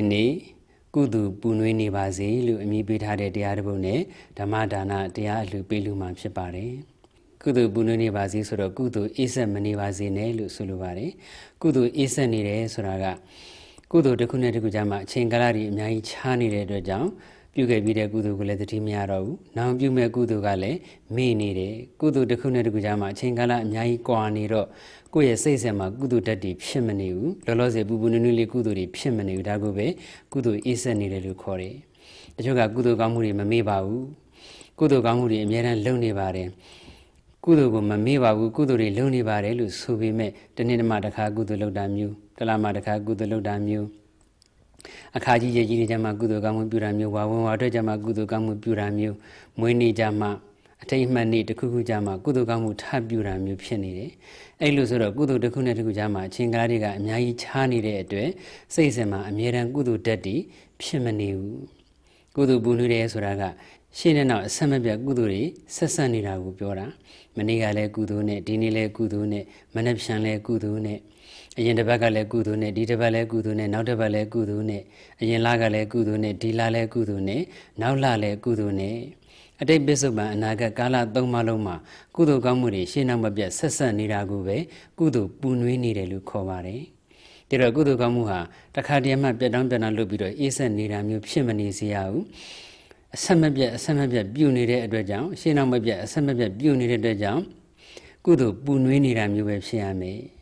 ဒီနေ့ကုသိုလ်ပူနွေးနေပါစေလို့အမည်ပေးထားတဲ့တရားတစ်ပုဒ်နဲ့ဓမ္မဒါနတရားအလှပေးလူမှာဖြစ်ပါတယ်ကုသိုလ်ပူနွေးနေပါစေဆိုတော့ကုသိုလ်အေးဆက်မနေပါစေနဲ့လို့ဆိုလိုပါတယ်ကုသိုလ်အေးဆက်နေတယ်ဆိုတာကကုသိုလ်တစ်ခုနဲ့တစ်ခုကြားမှာအချိန်ကာလတွေအများကြီးခြားနေတဲ့အတွက်ကြောင့် ပြုခဲ့ပြီးတဲ့ကုသိုလ်ကိုလည်းသတိမရတော့ဘူး။နောက်ပြုမဲ့ကုသိုလ်ကလည်းမေ့နေတယ်။ကုသိုလ်တစ်ခုနဲ့တစ်ခုကြားမှာအချိန်ကာလအများကြီးကွာနေတော့ကိုယ့်ရဲ့စိတ်ဆက်မှာကုသိုလ်တက်တည်ဖြစ်မနေဘူး။လောလောဆယ်ပူပူနွေးနွေးလေးကုသိုလ်တွေဖြစ်မနေဘူး။ဒါကိုပဲကုသိုလ်အေးဆက်နေတယ်လို့ခေါ်တယ်။တချို့ကကုသိုလ်ကောင်းမှုတွေမမေ့ပါဘူး။ကုသိုလ်ကောင်းမှုတွေအများအားလုပ်နေပါတယ်။ကုသိုလ်ကိုမမေ့ပါဘူးကုသိုလ်တွေလုပ်နေပါတယ်လို့ဆိုပေမဲ့တနေ့တမှတစ်ခါကုသိုလ်လုပ်တာမျိုးတစ်လမှတစ်ခါကုသိုလ်လုပ်တာမျိုး အခါကြီးရဲ့ကြီးတွေကြမှာကုသိုလ်ကောင်းမှုပြုတာမျိုးဝါဝင်ဝါအတွက်ကြမှာကုသိုလ်ကောင်းမှုပြုတာမျိုးမွေးနေ့ကြမှာအထိတ်မှတ်နေ့တစ်ခုခုကြမှာကုသိုလ်ကောင်းမှုထပ်ပြုတာမျိုးဖြစ်နေတယ်။အဲ့လိုဆိုတော့ကုသိုလ်တစ်ခုနဲ့တစ်ခုကြမှာအချင်းကားတွေကအများကြီးခြားနေတဲ့အတွက်စိတ်စင်မှာအမြဲတမ်းကုသိုလ်တက်တည်ဖြစ်မနေဘူး။ကုသိုလ်ပူနွေးတယ်ဆိုတာကရှင်းတဲ့နောက်အဆက်မပြတ်ကုသိုလ်တွေဆက်ဆက်နေတာကိုပြောတာ။မနေ့ကလည်းကုသိုလ်နဲ့ဒီနေ့လည်းကုသိုလ်နဲ့မနေ့ဖြန်လည်းကုသိုလ်နဲ့အရင်တစ်ပတ်ကလည်းကုသိုလ်နဲ့ဒီတစ်ပတ်လည်းကုသိုလ်နဲ့နောက်တစ်ပတ်လည်းကုသိုလ်နဲ့အရင်လကလည်းကုသိုလ်နဲ့ဒီလလည်းကုသိုလ်နဲ့နောက်လလည်းကုသိုလ်နဲ့အတိတ်ပစ္စုပန်အနာဂတ်ကာလသုံးပါးလုံးမှာကုသိုလ်ကောင်းမှုတွေရှင်းနောက်မပြတ်ဆက်ဆက်နေတာကိုပဲကုသိုလ်ပူနွေးနေတယ်လို့ခေါ်ပါတယ်။ဒါတော့ကုသိုလ်ကောင်းမှုဟာတခါတည်းမှပြတ်တောင်းပြတ်တောင်းလုပ်ပြီးတော့အေးဆက်နေတာမျိုးဖြစ်မနေစေရဘူး။အဆက်မပြတ်အဆက်မပြတ်ပြုနေတဲ့အတွက်ကြောင့်ရှင်းနောက်မပြတ်အဆက်မပြတ်ပြုနေတဲ့အတွက်ကြောင့်ကုသိုလ်ပူနွေးနေတာမျိုးပဲဖြစ်ရမယ်။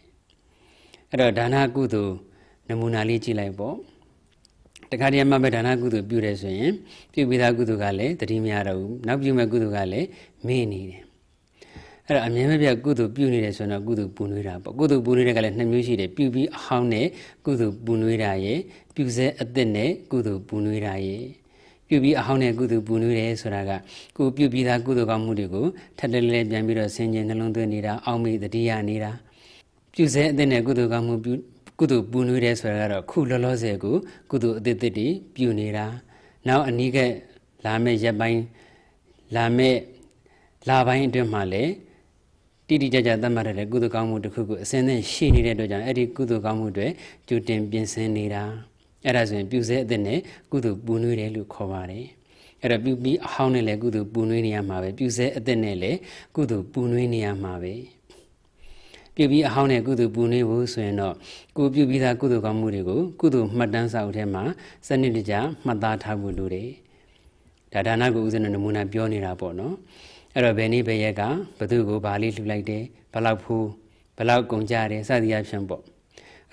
အဲ့တော့ဒါနကုသိုလ်နမူနာလေးကြည့်လိုက်ပေါ့တခါတည်းမှပဲဒါနကုသိုလ်ပြုတယ်ဆိုရင်ပြုပြီးသားကုသိုလ်ကလည်းတတိမရတော့ဘူးနောက်ပြုမဲ့ကုသိုလ်ကလည်းမေ့နေတယ်အဲ့တော့အမြဲမပြတ်ကုသိုလ်ပြုနေတယ်ဆိုတော့ကုသိုလ်ပူနွေးတာပေါ့ကုသိုလ်ပူနွေးတဲ့ကလည်းနှစ်မျိုးရှိတယ်ပြုပြီးအဟောင်းနဲ့ကုသိုလ်ပူနွေးတာရဲ့ပြုစဲအသစ်နဲ့ကုသိုလ်ပူနွေးတာရဲ့ပြုပြီးအဟောင်းနဲ့ကုသိုလ်ပူနွေးတယ်ဆိုတာကကိုပြုပြီးသားကုသိုလ်ကောင်းမှုတွေကိုထပ်တလဲလဲပြန်ပြီးတော့ဆင်ခြင်နှလုံးသွင်းနေတာအောက်မေ့တတိယနေတာ ပြုစေအသစ်နဲ့ကုသိုလ်ကောင်းမှုပြုကုသိုလ်ပူနွေးတယ်ဆိုတာကတော့ခုလောလောဆယ်ကိုကုသိုလ်အသစ်သစ်တွေပြုနေတာနောက်အနည်းကလာမဲ့ရက်ပိုင်းလာမဲ့လာပိုင်းအတွင်းမှာလည်းတိတိကျကျသတ်မှတ်တဲ့ကုသိုလ်ကောင်းမှုတစ်ခုခုအစဉ်နဲ့ရှိနေတဲ့အတွက်ကြောင့်အဲ့ဒီကုသိုလ်ကောင်းမှုတွေကြိုတင်ပြင်ဆင်နေတာအဲ့ဒါဆိုရင်ပြုစေအသစ်နဲ့ကုသိုလ်ပူနွေးတယ်လို့ခေါ်ပါတယ်အဲ့တော့ပြုပြီးအဟောင်းနဲ့လည်းကုသိုလ်ပူနွေးနေရမှာပဲပြုစေအသစ်နဲ့လည်းကုသိုလ်ပူနွေးနေရမှာပဲ ပြုပြီးအဟောင်းနဲ့ကုသိုလ်ပူနေဖို့ဆိုရင်တော့ကိုပြုပြီးသားကုသိုလ်ကောင်းမှုတွေကိုကုသိုလ်မှတ်တမ်းစာအုပ်ထဲမှာစနစ်တကျမှတ်သားထားဖို့လိုတယ်။ဒါဒါနကိုဥစဉ်နမူနာပြောနေတာပေါ့နော်။အဲ့တော့ဘယ်နည်းဘယ်ရက်ကဘသူ့ကိုဗာလေးလှူလိုက်တယ်ဘလောက်ဖူးဘလောက်ကုန်ကြတယ်စသည်အဖြစ်ပေါ့။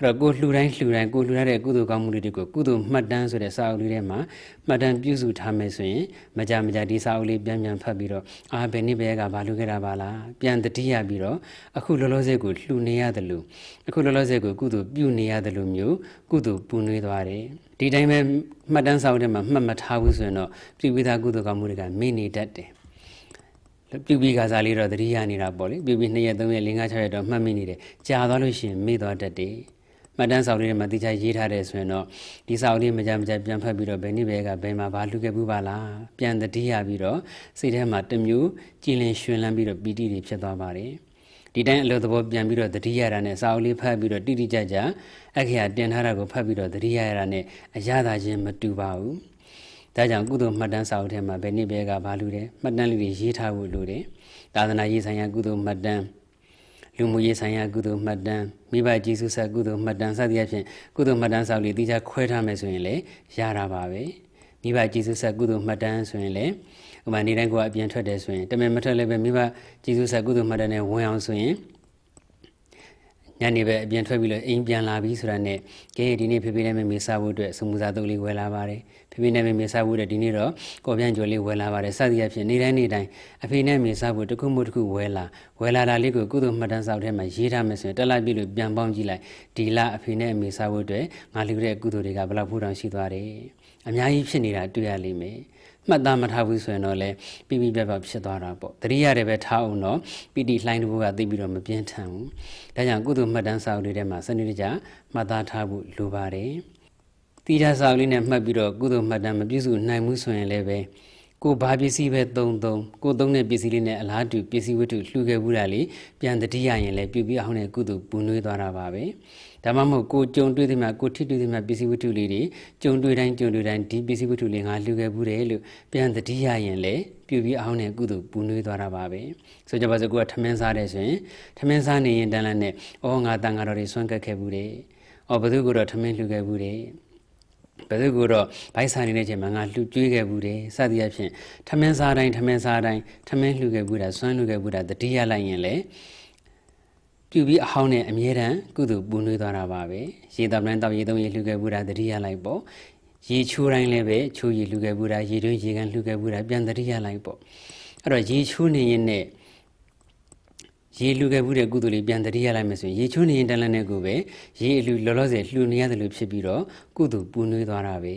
အဲ့တော့ကိုလှူတိုင်းလှူတိုင်းကိုလှူရတဲ့ကုသိုလ်ကောင်းမှုတွေကိုကုသိုလ်မှတ်တမ်းဆိုတဲ့စာအုပ်လေးထဲမှာမှတ်တမ်းပြုစုထားမယ်ဆိုရင်မကြမကြဒီစာအုပ်လေးပြန်ပြန်ဖတ်ပြီးတော့အာဘယ်နည်းဘယ်ကဘာလှူခဲ့တာပါလားပြန်တတိယပြီးတော့အခုလောလောဆယ်ကိုလှူနေရတယ်လို့အခုလောလောဆယ်ကိုကုသိုလ်ပြုနေရတယ်လို့မျိုးကုသိုလ်ပူနွေးသွားတယ်ဒီတိုင်းပဲမှတ်တမ်းစာအုပ်ထဲမှာမှတ်မထားဘူးဆိုရင်တော့ပြုပြီးသားကုသိုလ်ကောင်းမှုတွေကမေ့နေတတ်တယ်ပြုပြီးကစားလေးတော့တတိယနေတာပေါ့လေပြုပြီး2ရက်3ရက်4 5 6ရက်တော့မှတ်မိနေတယ်ကြာသွားလို့ရှိရင်မေ့သွားတတ်တယ် မှတ်တမ်းစာအုပ်လေးမှာတိကျရေးထားတယ်ဆိုရင်တော့ဒီစာအုပ်လေးမကြမကြပြန်ဖတ်ပြီးတော့ဘယ်နည်းပဲကဘယ်မှာဘာလှူခဲ့ဘူးပါလားပြန်တတိယပြီးတော့စိတ်ထဲမှာတမျိုးကြည်လင်ရွှင်လန်းပြီးတော့ပီတိတွေဖြစ်သွားပါတယ်ဒီတိုင်းအလိုသဘောပြန်ပြီးတော့တတိယတာနဲ့စာအုပ်လေးဖတ်ပြီးတော့တိတိကျကျအခရာတင်ထားတာကိုဖတ်ပြီးတော့တတိယရတာနဲ့အရသာချင်းမတူပါဘူးဒါကြောင့်ကုသိုလ်မှတ်တမ်းစာအုပ်ထဲမှာဘယ်နည်းပဲကဘာလူတယ်မှတ်တမ်းလေးတွေရေးထားဖို့လိုတယ်သာသနာရေးဆိုင်ရာကုသိုလ်မှတ်တမ်း လူမှုရေးဆိုင်ရာကုသိုလ်မှတ်တမ်းမိဘကျေးဇူးဆက်ကုသိုလ်မှတ်တမ်းစသည်အဖြစ်ကုသိုလ်မှတ်တမ်းစာအုပ်လေးတိကျခွဲထားမယ်ဆိုရင်လည်းရတာပါပဲမိဘကျေးဇူးဆက်ကုသိုလ်မှတ်တမ်းဆိုရင်လည်းဥပမာနေတိုင်းကိုအပြင်ထွက်တယ်ဆိုရင်တမင်မထွက်လည်းပဲမိဘကျေးဇူးဆက်ကုသိုလ်မှတ်တမ်းနဲ့ဝင်အောင်ဆိုရင် ညနေပဲအပြင်ထွက်ပြီးလို့အိမ်ပြန်လာပြီဆိုတာနဲ့ကဲဒီနေ့ဖေဖေနဲ့မေမေစားဖို့အတွက်စမှုစားတုပ်လေးဝယ်လာပါတယ်ဖေဖေနဲ့မေမေစားဖို့အတွက်ဒီနေ့တော့ကော်ပြန်ကျော်လေးဝယ်လာပါတယ်စသည်အဖြစ်နေတိုင်းနေတိုင်းအဖေနဲ့မေစားဖို့တခုမှတခုဝယ်လာဝယ်လာတာလေးကိုကုသိုလ်မှတ်တမ်းစာအုပ်ထဲမှာရေးထားမယ်ဆိုရင်တက်လိုက်ပြီလို့ပြန်ပေါင်းကြည့်လိုက်ဒီလအဖေနဲ့မေစားဖို့အတွက်ငါလူတဲ့ကုသိုလ်တွေကဘယ်လောက်ဖူးတောင်ရှိသွားတယ်အများကြီးဖြစ်နေတာတွေ့ရလိမ့်မယ် မှတ်သားမထားဘူးဆိုရင်တော့လေပြပြပြပြဖြစ်သွားတာပေါ့တတိယတယ်ပဲထားအောင်တော့ပီတိလှိုင်းတဘူကသိပြီးတော့မပြင်းထန်ဘူးဒါကြောင့်ကုသိုလ်မှတ်တမ်းစာအုပ်လေးထဲမှာစနစ်တကျမှတ်သားထားဖို့လိုပါတယ်တိကျစာအုပ်လေးနဲ့မှတ်ပြီးတော့ကုသိုလ်မှတ်တမ်းမပြည့်စုံနိုင်ဘူးဆိုရင်လည်းပဲ ကိုဘာပစ္စည်းပဲသုံးသုံးကိုသုံးတဲ့ပစ္စည်းလေးနဲ့အလားတူပစ္စည်းဝတ္ထုလှူခဲ့ဘူးတာလေပြန်တတိယရင်လည်းပြုပြီးအောင်တဲ့ကုသိုလ်ပူနွေးသွားတာပါပဲဒါမှမဟုတ်ကိုကြုံတွေ့သည်မှာကိုထိတွေ့သည်မှာပစ္စည်းဝတ္ထုလေးတွေကြုံတွေ့တိုင်းကြုံတွေ့တိုင်းဒီပစ္စည်းဝတ္ထုလေးငါလှူခဲ့ဘူးတယ်လို့ပြန်တတိယရင်လည်းပြုပြီးအောင်တဲ့ကုသိုလ်ပူနွေးသွားတာပါပဲဆိုကြပါစို့ကိုကထမင်းစားတယ်ဆိုရင်ထမင်းစားနေရင်တန်းလန်းနဲ့အော်ငါတန်ဃာတော်တွေဆွမ်းကပ်ခဲ့ဘူးတယ်အော်ဘသူကတော့ထမင်းလှူခဲ့ဘူးတယ် ဘယ်သူကတော့ဘိုက်ဆိုင်နေတဲ့ချိန်မှာငါလှူကျွေးခဲ့ဘူးတယ်စသည်အဖြစ်ထမင်းစားတိုင်းထမင်းစားတိုင်းထမင်းလှူခဲ့ဘူးတာစွမ်းလှူခဲ့ဘူးတာတတိယလိုက်ရင်လေပြုပြီးအဟောင်းနဲ့အမြဲတမ်းကုသိုလ်ပူနွေးသွားတာပါပဲရေတောက်တိုင်းတောက်ရေသုံးရေလှူခဲ့ဘူးတာတတိယလိုက်ပေါ့ရေချိုးတိုင်းလည်းပဲချိုးရေလှူခဲ့ဘူးတာရေတွင်းရေကန်လှူခဲ့ဘူးတာပြန်တတိယလိုက်ပေါ့အဲ့တော့ရေချိုးနေရင်နဲ့ ရေလူခဲ့ဘူးတဲ့ကုသိုလ်လေးပြန်တတိယလိုက်မယ်ဆိုရင်ရေချိုးနေရင်တန်လန်းတဲ့ကိုပဲရေအလူလောလောဆယ်လှူနေရတယ်လို့ဖြစ်ပြီးတော့ကုသိုလ်ပူနွေးသွားတာပဲ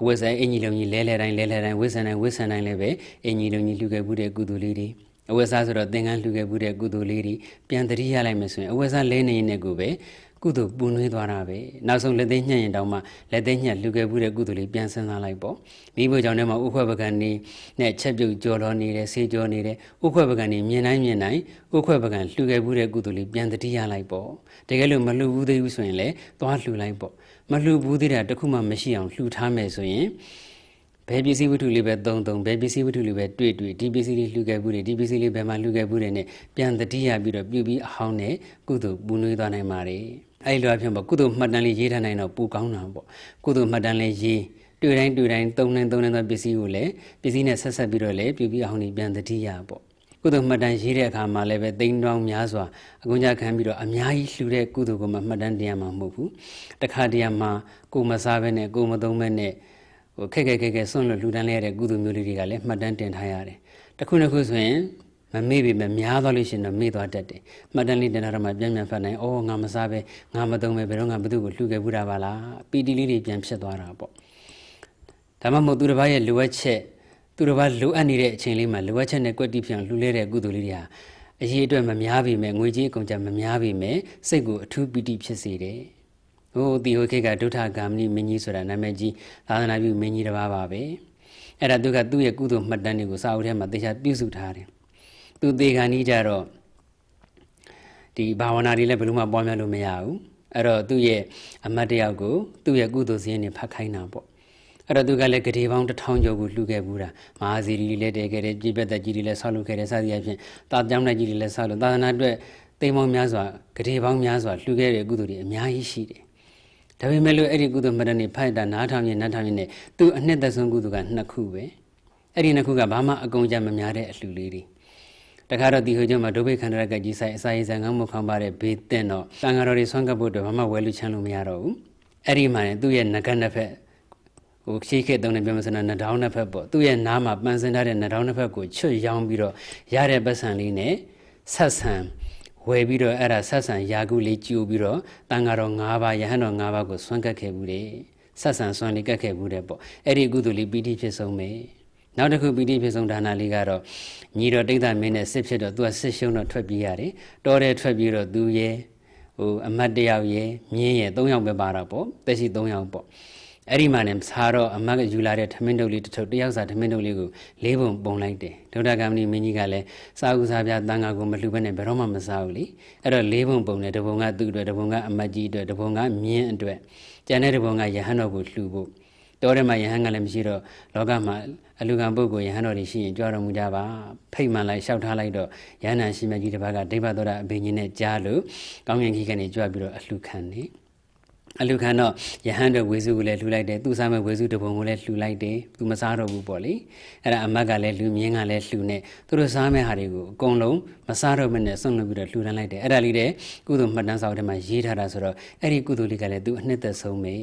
အဝတ်ဆိုင်အင်ကြီးလုံးကြီးလဲလဲတိုင်းလဲလဲတိုင်းဝတ်ဆန်တိုင်းဝတ်ဆန်တိုင်းလည်းပဲအင်ကြီးလုံးကြီးလှူခဲ့ဘူးတဲ့ကုသိုလ်လေးတွေအဝတ်စားဆိုတော့သင်္ကန်းလှူခဲ့ဘူးတဲ့ကုသိုလ်လေးတွေပြန်တတိယလိုက်မယ်ဆိုရင်အဝတ်စားလဲနေရင်လည်းကိုပဲ ကုသိုလ်ပူနွေးသွားတာပဲနောက်ဆုံးလက်သိညှက်ရင်တောင်မှလက်သိညှက်လှူခဲ့ဘူးတဲ့ကုသိုလ်လေးပြန်ဆင်းသွားလိုက်ပေါ့မိဖို့ကြောင့်တည်းမှာဥခွက်ပကံနေနဲ့ချက်ပြုတ်ကြော်တော်နေတယ်ဆေးကြောနေတယ်ဥခွက်ပကံနေမြင်တိုင်းမြင်တိုင်းဥခွက်ပကံလှူခဲ့ဘူးတဲ့ကုသိုလ်လေးပြန်တတိယလိုက်ပေါ့တကယ်လို့မလှူဘူးသေးဘူးဆိုရင်လည်းသွားလှူလိုက်ပေါ့မလှူဘူးသေးတာတခုမှမရှိအောင်လှူထားမယ်ဆိုရင်ဘယ်ပစ္စည်းဝတ္ထုလေးပဲသုံးသုံးဘယ်ပစ္စည်းဝတ္ထုလေးပဲတွေ့တွေ့ဒီပစ္စည်းလေးလှူခဲ့ဘူးတယ်ဒီပစ္စည်းလေးဘယ်မှာလှူခဲ့ဘူးတယ်နဲ့ပြန်တတိယပြီးတော့ပြုပြီးအဟောင်းနဲ့ကုသိုလ်ပူနွေးသွားနိုင်ပါတယ် အဲ့လိုအဖြစ်ပေါ့ကုသိုလ်မှတ်တမ်းလေးရေးထားနိုင်တော့ပူကောင်းတာပေါ့ကုသိုလ်မှတ်တမ်းလေးရေးတွေ့တိုင်းတွေ့တိုင်းသုံးတိုင်းသုံးတိုင်းသောပစ္စည်းကိုလည်းပစ္စည်းနဲ့ဆက်ဆက်ပြီးတော့လည်းပြုပြီးအောင်နေပြန်တတိယပေါ့ကုသိုလ်မှတ်တမ်းရေးတဲ့အခါမှာလည်းပဲတိမ်တောင်များစွာအကုန်းကြခံပြီးတော့အများကြီးလှူတဲ့ကုသိုလ်ကိုမှမှတ်တမ်းတရားမှာမဟုတ်ဘူးတခါတည်းမှာကိုမစားဘဲနဲ့ကိုမသုံးဘဲနဲ့ဟိုခက်ခက်ခက်ခက်ဆွန့်လွတ်လှူဒန်းလိုက်ရတဲ့ကုသိုလ်မျိုးလေးတွေကလည်းမှတ်တမ်းတင်ထားရတယ်တခုတစ်ခုဆိုရင် မမေ့ပြီမများသွားလို့ရှိရင်တော့မေ့သွားတတ်တယ်မှတ်တမ်းလေးတင်ထားတော့မှပြန်ပြန်ဖတ်နိုင်အော်ငါမစားပဲငါမသုံးပဲဘယ်တော့ငါဘသူ့ကိုလှူခဲ့ဘူးတာပါလားပီတီလေးတွေပြန်ဖြစ်သွားတာပေါ့ဒါမှမဟုတ်သူတစ်ပါးရဲ့လိုအပ်ချက်သူတစ်ပါးလိုအပ်နေတဲ့အချိန်လေးမှာလိုအပ်ချက်နဲ့ကွက်တိဖြစ်အောင်လှူလဲတဲ့ကုသိုလ်လေးတွေဟာအရေးအတွက်မများပြီမဲ့ငွေကြီးအကုန်ကြမများပြီမဲ့စိတ်ကိုအထူးပီတိဖြစ်စေတယ်ဟိုဒီဟိုခေတ်ကဒုဋ္ဌဂာမဏိမင်းကြီးဆိုတာနာမည်ကြီးသာသနာပြုမင်းကြီးတစ်ပါးပါပဲအဲ့ဒါသူကသူ့ရဲ့ကုသိုလ်မှတ်တမ်းတွေကိုစာအုပ်ထဲမှာတေချာပြုစုထားတယ် သူသေခါနီးကြတော့ဒီဘာဝနာတွေလည်းဘယ်လိုမှပွားများလို့မရဘူးအဲ့တော့သူ့ရဲ့အမတ်တယောက်ကိုသူ့ရဲ့ကုသိုလ်စည်းနဲ့ဖတ်ခိုင်းတာပေါ့အဲ့တော့သူကလည်းဂတိပေါင်းတစ်ထောင်ကျော်ကိုလှူခဲ့ဘူးတာမဟာစီရီလည်းတည်ခဲ့တယ်ပြည့်ပက်သက်ကြီးတွေလည်းဆောက်လုပ်ခဲ့တယ်စသည်အဖြစ်တာကြောင်းတဲ့ကြီးတွေလည်းဆောက်လုပ်သာသနာအတွက်တိမ်ပေါင်းများစွာဂတိပေါင်းများစွာလှူခဲ့တဲ့ကုသိုလ်တွေအများကြီးရှိတယ်ဒါပေမဲ့လို့အဲ့ဒီကုသိုလ်မှတ်တမ်းတွေဖတ်တာနားထောင်ရင်နားထောင်ရင်ねသူအနှစ်သက်ဆုံးကုသိုလ်ကနှစ်ခုပဲအဲ့ဒီနှစ်ခုကဘာမှအကုန်ကြမများတဲ့အလှူလေးတွေ တခါတော့ဒီဟိုကျမှာဒုဗိခန္ဓရကကြီးဆိုင်အစာရေးဆံငန်းမှုခံပါတဲ့ဘေးတဲ့တော့တန်ဃာတော်တွေဆွမ်းကပ်ဖို့အတွက်ဘာမှဝယ်လူချမ်းလို့မရတော့ဘူးအဲ့ဒီမှာねသူ့ရဲ့ငကတ်နှစ်ဖက်ဟိုရှိခေတုံးနဲ့ပြောမစနာနှထောင်းနှစ်ဖက်ပေါ့သူ့ရဲ့နားမှာပန်းစင်ထားတဲ့နှထောင်းနှစ်ဖက်ကိုချွတ်ရောင်းပြီးတော့ရတဲ့ပတ်စံလေးနဲ့ဆက်ဆံဝယ်ပြီးတော့အဲ့ဒါဆက်ဆံယာကုလေးကြိုပြီးတော့တန်ဃာတော်၅ပါးယဟန်တော်၅ပါးကိုဆွမ်းကပ်ခဲ့ဘူးတယ်ဆက်ဆံဆွမ်းလေးကပ်ခဲ့ဘူးတယ်ပေါ့အဲ့ဒီကုသိုလ်လေးပီတိဖြစ်ဆုံးပဲ နောက်တစ်ခုပီတိဖြစ်ဆုံးဒါနာလေးကတော့ညီတော်တိတ်သမင်းနဲ့စစ်ဖြစ်တော့သူကစစ်ရှုံးတော့ထွက်ပြေးရတယ်တောတဲ့ထွက်ပြေးတော့သူရဲ့ဟိုအမတ်တယောက်ရဲ့မြင်းရဲ့၃ယောက်ပဲပါတာပေါ့တက်ရှိ၃ယောက်ပေါ့အဲ့ဒီမှာねစားတော့အမတ်ကယူလာတဲ့ထမင်းတုပ်လေးတစ်ထုပ်တယောက်စာထမင်းတုပ်လေးကိုလေးပုံပုံလိုက်တယ်ဒုဒ္ဒကမဏိမင်းကြီးကလည်းစားဦးစားပြတန်ဃာကိုမလှူဘဲနဲ့ဘယ်တော့မှမစားဘူးလေအဲ့တော့လေးပုံပုံနဲ့တပုံကသူ့အတွက်တပုံကအမတ်ကြီးအတွက်တပုံကမြင်းအတွက်ကျန်တဲ့တပုံကယဟန်တော်ကိုလှူဖို့ တောထဲမှာယဟန်ကလည်းမရှိတော့လောကမှာအလူကံပုဂ္ဂိုလ်ယဟန်တော်တွေရှိရင်ကြွတော်မူကြပါဖိတ်မှန်လိုက်လျှောက်ထားလိုက်တော့ယဟန်နာရှိမြကြီးတစ်ပါးကဒိဗ္ဗသောတာအဘိညာဉ်နဲ့ကြားလို့ကောင်းကင်ကြီးကနေကြွပြီးတော့အလှခံနေအလူခံတော့ယဟန်တဲ့ဝေစုကိုလည်းလှူလိုက်တယ်သူစားမဲ့ဝေစုတပုံကိုလည်းလှူလိုက်တယ်သူမစားတော့ဘူးပေါ့လေအဲ့ဒါအမတ်ကလည်းလူမြင်းကလည်းလှူနေသူတို့စားမဲ့ဟာတွေကိုအကုန်လုံးမစားတော့မနဲ့ဆွန့်လွတ်ပြီးတော့လှူဒန်းလိုက်တယ်အဲ့ဒါလေးတဲ့ကုသိုလ်မှတ်တမ်းစာအုပ်ထဲမှာရေးထားတာဆိုတော့အဲ့ဒီကုသိုလ်လေးကလည်းသူအနှစ်သက်ဆုံးပဲ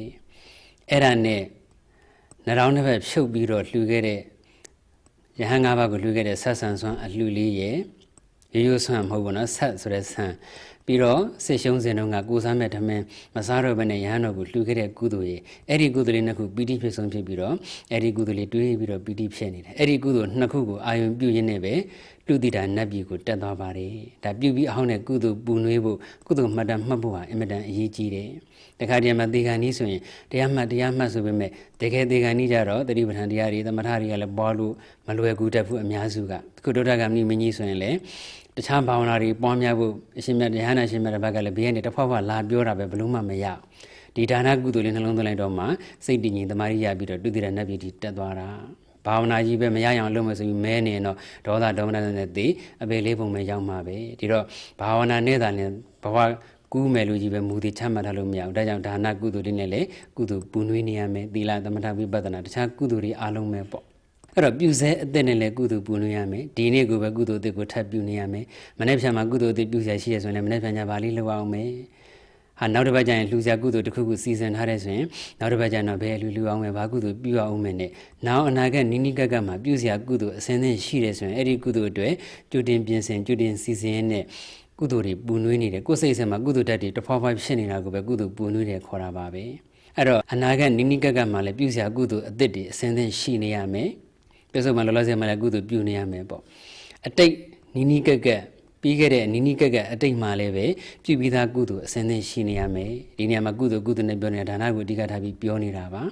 အဲ့ဒါနဲ့ နှရောင်းတစ်ဖက်ဖြုတ်ပြီးတော့လှူခဲ့တဲ့ယဟန်၅ပါးကိုလှူခဲ့တဲ့ဆက်ဆံစွမ်းအလှူလေးရဲ့ရိုးရိုးဆွမ်းမဟုတ်ဘူးနော်ဆက်ဆိုတဲ့ဆံပ ပြီးတော့ဆေရှုံးစင်တော့ကကိုစားမဲ့ထမင်းမစားတော့ဘဲနဲ့ရဟန်းတော်ကိုလှူခဲ့တဲ့ကုသိုလ်ရေအဲ့ဒီကုသိုလ်လေးနှစ်ခုပီတိဖြစ်ဆုံးဖြစ်ပြီးတော့အဲ့ဒီကုသိုလ်လေးတွေးပြီးတော့ပီတိဖြစ်နေတယ်အဲ့ဒီကုသိုလ်နှစ်ခုကိုအာယုံပြုရင်းနဲ့ပဲတုတိတာနတ်ပြည်ကိုတက်သွားပါတယ်ဒါပြုပြီးအဟောင်းတဲ့ကုသိုလ်ပူနွေးဖို့ကုသိုလ်မှတ်တမ်းမှတ်ဖို့ဟာအင်မတန်အရေးကြီးတယ်တခါတည်းမှာသေခါနီးဆိုရင်တရားမှတ်တရားမှတ်ဆိုပေမဲ့တကယ်သေခါနီးကြတော့တတိပဋ္ဌာန်တရားတွေသမထတွေကလည်းပွားလို့မလွယ်ကူတတ်ဘူးအများစုကခုဒုဒ္ဒကမဏိမင်းကြီးဆိုရင်လည်း တခြားဘာဝနာတွေပွားများဖို့အရှင်မြတ်တရားနာရှင်မြတ်တစ်ပတ်ကလည်းဘေးကနေတစ်ဖွာဖွာလာပြောတာပဲဘလို့မှမရဒီဒါနကုသိုလ်လေးနှလုံးသွင်းလိုက်တော့မှစိတ်တည်ငြိမ်တမာရီရပြီးတော့တုတိရနတ်ပြည်တက်သွားတာဘာဝနာကြီးပဲမရအောင်လုပ်မယ်ဆိုပြီးမဲနေရင်တော့ဒေါသဒေါမနနဲ့သိအပေလေးပုံပဲရောက်မှာပဲဒီတော့ဘာဝနာနဲ့သာလည်းဘဝကူးမယ်လို့ကြီးပဲမူတည်ချမှတ်ထားလို့မရဘူးဒါကြောင့်ဒါနကုသိုလ်တွေနဲ့လည်းကုသိုလ်ပူနွေးနေရမယ်သီလသမထဝိပဿနာတခြားကုသိုလ်တွေအားလုံးပဲပေါ့ အဲ့တော့ပြုစဲအသက်နဲ့လည်းကုသိုလ်ပူနွေးရမယ်ဒီနေ့ကိုပဲကုသိုလ်အသက်ကိုထပ်ပြုနေရမယ်မနေ့ဖြန်မှာကုသိုလ်အသက်ပြုရရှိရဆိုရင်လည်းမနေ့ဖြန်ညပါလေးလောက်အောင်မယ်ဟာနောက်တစ်ပတ်ကျရင်လှူစရာကုသိုလ်တစ်ခုခုစီစဉ်ထားတဲ့ဆိုရင်နောက်တစ်ပတ်ကျရင်တော့ဘယ်လှူလှူအောင်မယ်ဘာကုသိုလ်ပြုအောင်မယ်နဲ့နောက်အနာဂတ်နိနိကကမှာပြုစရာကုသိုလ်အစဉ်သင့်ရှိတယ်ဆိုရင်အဲ့ဒီကုသိုလ်အတွက်ကြိုတင်ပြင်ဆင်ကြိုတင်စီစဉ်နဲ့ကုသိုလ်တွေပူနွေးနေတယ်ကိုယ်စိတ်ဆင်မှာကုသိုလ်ဓာတ်တွေတစ်ဖွာဖွာဖြစ်နေတာကိုပဲကုသိုလ်ပူနွေးတယ်ခေါ်တာပါပဲအဲ့တော့အနာဂတ်နိနိကကမှာလည်းပြုစရာကုသိုလ်အသစ်တွေအစဉ်သင့်ရှိနေရမယ် ပြစ္ဆုတ်မှာလောလောဆယ်မှာလည်းကုသိုလ်ပြုနေရမယ်ပေါ့အတိတ်နိနိကကပြီးခဲ့တဲ့နိနိကကအတိတ်မှာလည်းပဲပြုပြီးသားကုသိုလ်အစဉ်သင့်ရှိနေရမယ်ဒီနေရာမှာကုသိုလ်ကုသိုလ်နဲ့ပြောနေတာဒါနကိုအဓိကထားပြီးပြောနေတာပါ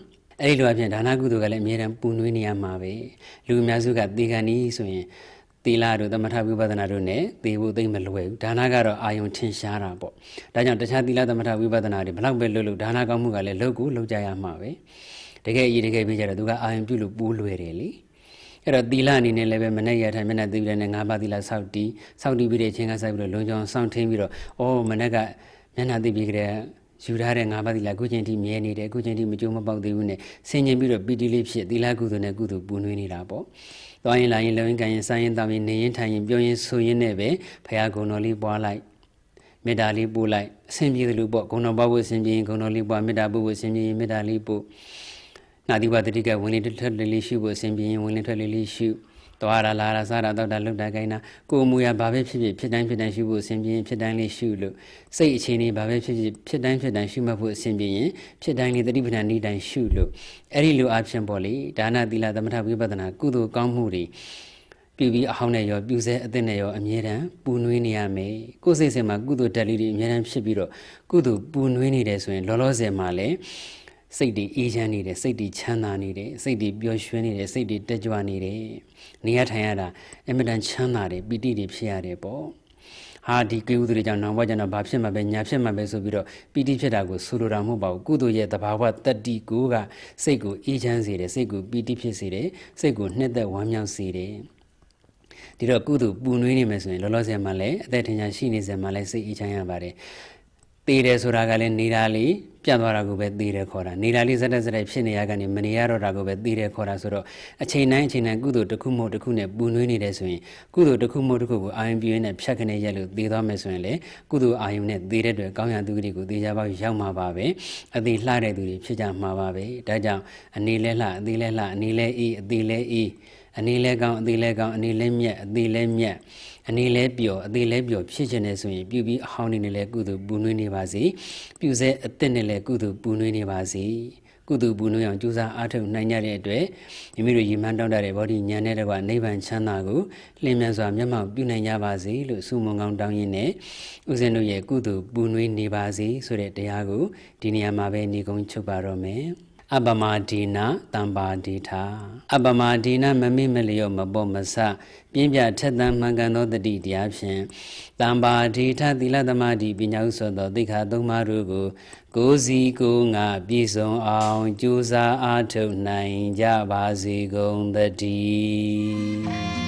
အဲ့ဒီလိုအပြင်ဒါနကုသိုလ်ကလည်းအမြဲတမ်းပူနွေးနေရမှာပဲလူအများစုကသေခံဤဆိုရင်သီလတို့သမထဝိပဿနာတို့ ਨੇ သေဖို့သိမလွယ်ဘူးဒါနကတော့အာယုံထင်ရှားတာပေါ့ဒါကြောင့်တခြားသီလသမထဝိပဿနာတွေဘလောက်ပဲလုပ်လို့ဒါနကောင်းမှုကလည်းလုပ်ကိုလုပ်ကြရမှာပဲတကယ်အရေးတကယ်ပြကြတော့သူကအာယုံပြုလို့ပိုးလွယ်တယ်လေအဲ့ တော့သီလအနေနဲ့လည်းပဲမနဲ့ရထိုင်မနဲ့သိပြီးတဲ့ငါးပါးသီလစောက်တီးစောက်တီးပြီးတဲ့အချိန်ကစိုက်ပြီးတော့လုံချောင်စောင့်ထင်းပြီးတော့အော်မနဲ့ကမျက်နှာသိပြီးကြတဲ့ယူထားတဲ့ငါးပါးသီလခုချင်းထိမြဲနေတယ်ခုချင်းထိမကြိုးမပေါက်သေးဘူးနဲ့ဆင်ញင်ပြီးတော့ပီတိလေးဖြစ်သီလကုသိုလ်နဲ့ကုသိုလ်ပူနွေးနေတာပေါ့သွားရင်လာရင်လုံရင်ကန်ရင်စားရင်တောင်းရင်နေရင်ထိုင်ရင်ပြောရင်ဆိုရင်နဲ့ပဲဖရာကုံတော်လေးပွားလိုက်မေတ္တာလေးပို့လိုက်အဆင်ပြေတယ်လို့ပေါ့ဂုဏတော်ပွားဖို့အဆင်ပြေရင်ဂုဏတော်လေးပွားမေတ္တာပို့ဖို့အဆင်ပြေရင်မေတ္တာလေးပို့ နာတိဝတတိကဝင်လေထွက်လေလေးရှုဖို့အဆင်ပြေရင်ဝင်လေထွက်လေလေးရှုသွားရလာရစားတာတော့တာလုတ်တာခိုင်းတာကိုမူရဘာပဲဖြစ်ဖြစ်ဖြစ်တိုင်းဖြစ်တိုင်းရှုဖို့အဆင်ပြေရင်ဖြစ်တိုင်းလေးရှုလို့စိတ်အခြေအနေဘာပဲဖြစ်ဖြစ်ဖြစ်တိုင်းဖြစ်တိုင်းရှုမှတ်ဖို့အဆင်ပြေရင်ဖြစ်တိုင်းလေးတတိပဌာန်ဤတိုင်းရှုလို့အဲ့ဒီလိုအဖြစ်ပေါ်လေဒါနသီလသမထဝိပဿနာကုသိုလ်ကောင်းမှုတွေပြုပြီးအဟောင်းနဲ့ရောပြုစဲအသစ်နဲ့ရောအမြဲတမ်းပူနွေးနေရမယ်ကိုယ်စိတ်ဆင်မှာကုသိုလ်တက်လေးတွေအမြဲတမ်းဖြစ်ပြီးတော့ကုသိုလ်ပူနွေးနေတယ်ဆိုရင်လောလောဆယ်မှာလည်း စိတ်တွေအေးချမ်းနေတယ်စိတ်တွေချမ်းသာနေတယ်စိတ်တွေပျော်ရွှင်နေတယ်စိတ်တွေတက်ကြွနေတယ်နေရထိုင်ရတာအမြဲတမ်းချမ်းသာတယ်ပီတိတွေဖြစ်ရတယ်ပေါ့ဟာဒီကိဝုဒ္ဓတွေကြောင့်နောင်ဘဝကျတော့ဘာဖြစ်မှာပဲညာဖြစ်မှာပဲဆိုပြီးတော့ပီတိဖြစ်တာကိုဆိုလိုတာမဟုတ်ပါဘူးကုသိုလ်ရဲ့သဘာဝတတ္တိကိုကစိတ်ကိုအေးချမ်းစေတယ်စိတ်ကိုပီတိဖြစ်စေတယ်စိတ်ကိုနှစ်သက်ဝမ်းမြောက်စေတယ်ဒီတော့ကုသိုလ်ပူနွေးနေမယ်ဆိုရင်လောလောဆယ်မှာလည်းအသက်ထင်ရှားရှိနေစမှာလည်းစိတ်အေးချမ်းရပါတယ် တည်တယ်ဆိုတာကလည်းနေတာလေးပြတ်သွားတာကိုပဲတည်တယ်ခေါ်တာနေတာလေးစက်တက်စက်တက်ဖြစ်နေရကနေမနေရတော့တာကိုပဲတည်တယ်ခေါ်တာဆိုတော့အချိန်တိုင်းအချိန်တိုင်းကုသိုလ်တစ်ခုမဟုတ်တစ်ခုနဲ့ပူနွေးနေတယ်ဆိုရင်ကုသိုလ်တစ်ခုမဟုတ်တစ်ခုကိုအာယုံပြင်းနဲ့ဖြတ်ခနဲ့ရက်လို့တည်သွားမယ်ဆိုရင်လေကုသိုလ်အာယုံနဲ့တည်တဲ့အတွက်ကောင်းရန်သူတွေကိုတည်ကြပါရောက်မှာပါပဲအသေးလှတဲ့သူတွေဖြစ်ကြမှာပါပဲဒါကြောင့်အနေလဲလှအသေးလဲလှအနေလဲအေးအသေးလဲအေးအနေလဲကောင်းအသေးလဲကောင်းအနေလဲမြက်အသေးလဲမြက် အနေလဲပျော်အသေးလဲပျော်ဖြစ်ခြင်းနဲ့ဆိုရင်ပြုပြီးအဟောင်းနေနဲ့လဲကုသိုလ်ပူနွေးနေပါစေပြုစေအသက်နဲ့လဲကုသိုလ်ပူနွေးနေပါစေကုသိုလ်ပူနွေးအောင်ကြိုးစားအားထုတ်နိုင်ကြတဲ့အတွက်မိမိတို့ရည်မှန်းတောင်းတတဲ့ဘောဓိဉာဏ်နဲ့တကွနိဗ္ဗာန်ချမ်းသာကိုလင်းမြန်စွာမျက်မှောက်ပြုနိုင်ကြပါစေလို့ဆုမွန်ကောင်းတောင်းရင်းနဲ့ဥစဉ်တို့ရဲ့ကုသိုလ်ပူနွေးနေပါစေဆိုတဲ့တရားကိုဒီနေရာမှာပဲညီကုန်းချုပ်ပါတော့မယ် အပမဒီနာတံပါဒီထာအပမဒီနာမမိမလျော့မပေါ်မဆပြင်းပြထက်သန်မှန်ကန်သောတတိတရားဖြင့်တံပါဒီထသီလသမာဓိပညာဥဆိုသောသိက္ခာသုံးပါးတို့ကိုကိုယ်စီကိုယ်ငါပြည့်စုံအောင်ကြိုးစားအားထုတ်နိုင်ကြပါစေကုန်သတည်း